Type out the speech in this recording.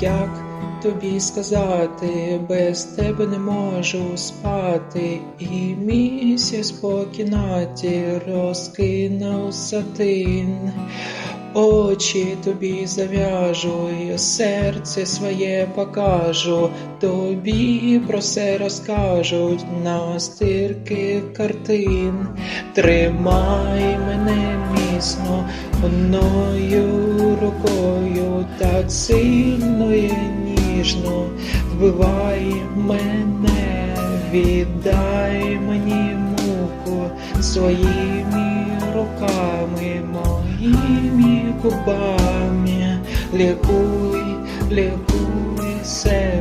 як тобі сказати, без тебе не можу спати, і місяць по кімнаті розкинув сатин. Очі тобі зав'яжу, і серце своє покажу, тобі про все розкажуть на стирки картин. Тримай мене міцно одною рукою, так сильно і ніжно вбивай мене, віддай мені муку своїми руками, моїми губами, лікуй, лікуй серце.